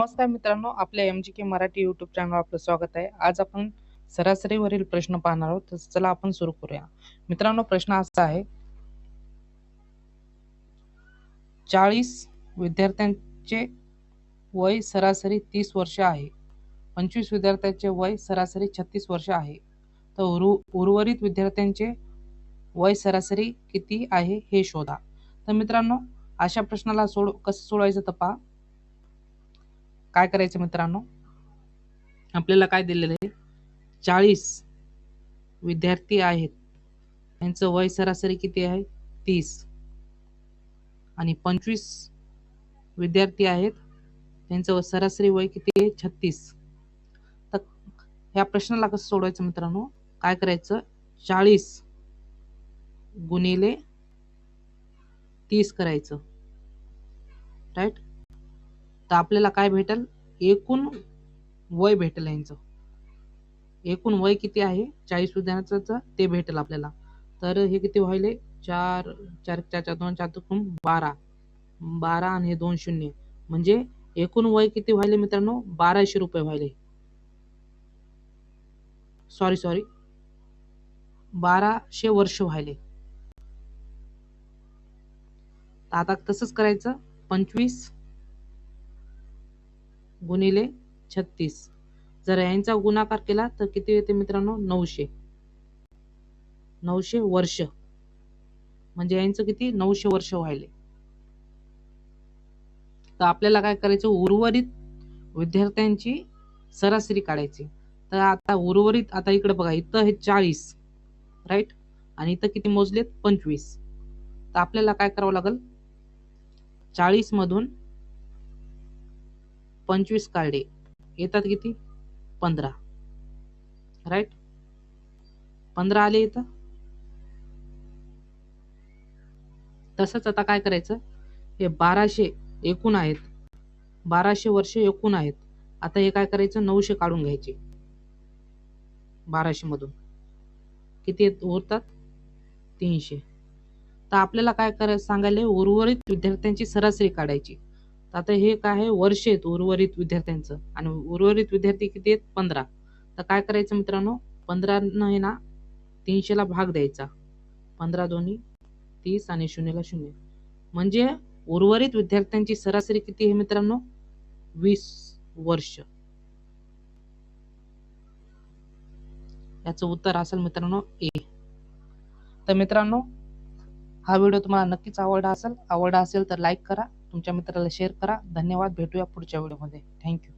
नमस्कार मित्रांनो आपल्या M G K Marathi YouTube channel आपलं स्वागत आहे. आज आपण सरासरीवरील प्रश्न पाहणार आहोत. तर चला आपण सुरू करूया. मित्रांनो प्रश्न असा आहे चाळीस विद्यार्थ्यांचे वय सरासरी तीस वर्ष आहे. पंचवीस विद्यार्थ्यांचे वय सरासरी छत्तीस वर्ष आहे. तर उर्व उर्वरित विद्यार्थ्यांचे वय सरासरी किती आहे हे शोधा. तर मित्रांनो अशा प्रश्नाला सोड कसं सोडवायचं तर पहा. काय करायचं मित्रांनो? आपल्याला काय दिलेलं आहे? चाळीस विद्यार्थी आहेत. त्यांचं वय सरासरी किती आहे? तीस. आणि पंचवीस विद्यार्थी आहेत. त्यांचं सरासरी वय किती आहे? छत्तीस. तर ह्या प्रश्नाला कसं सोडवायचं मित्रांनो? काय करायचं? चाळीस गुणिले तीस करायचं. राईट तर आपल्याला काय भेटेल? एकूण वय भेटेल यांचं. एकूण वय किती आहे? चाळीस उद्यानाचं ते भेटेल आपल्याला. तर हे किती व्हायले? चार चार चार चार दोन चार दोन बारा. बारा आणि हे दोन शून्य. म्हणजे एकूण वय किती व्हायले मित्रांनो? बाराशे रुपये व्हायले. सॉरी सॉरी बाराशे वर्ष व्हायले. आता तसंच करायचं. पंचवीस गुणिले छत्तीस. जर यांचा गुणाकार केला तर किती येते मित्रांनो? नऊशे. नऊशे वर्ष. म्हणजे यांचं किती? नऊशे वर्ष व्हायले. तर आपल्याला काय करायचं? उर्वरित विद्यार्थ्यांची सरासरी काढायची. तर आता उर्वरित आता इकडे बघा इथं हे चाळीस राईट आणि इथं किती मोजलेत? पंचवीस. तर आपल्याला काय करावं लागेल? चाळीस मधून पंचवीस कार्डे येतात किती? पंधरा. राईट पंधरा आले इथं? तसंच आता काय करायचं? हे बाराशे एकूण आहेत. बाराशे वर्ष एकूण आहेत. आता हे काय करायचं? नऊशे काढून घ्यायचे. बाराशे मधून. किती उरतात? तीनशे. तर आपल्याला काय करायचं सांगायला उर्वरित विद्यार्थ्यांची सरासरी काढायची. आता हे काय आहे? वर्ष आहेत उर्वरित विद्यार्थ्यांचं. आणि उर्वरित विद्यार्थी किती आहेत? पंधरा. तर काय करायचं मित्रांनो? पंधरा हे ना तीनशेला भाग द्यायचा. पंधरा दोन्ही तीस आणि शून्यला शून्य. म्हणजे उर्वरित विद्यार्थ्यांची सरासरी किती आहे मित्रांनो? वीस वर्ष. याचं उत्तर असेल मित्रांनो ए. तर मित्रांनो हा व्हिडिओ तुम्हाला नक्कीच आवडला असेल आवडला असेल तर लाईक करा. तुमच्या मित्राला शेअर करा. धन्यवाद. भेटूया पुढच्या व्हिडिओमध्ये थँक्यू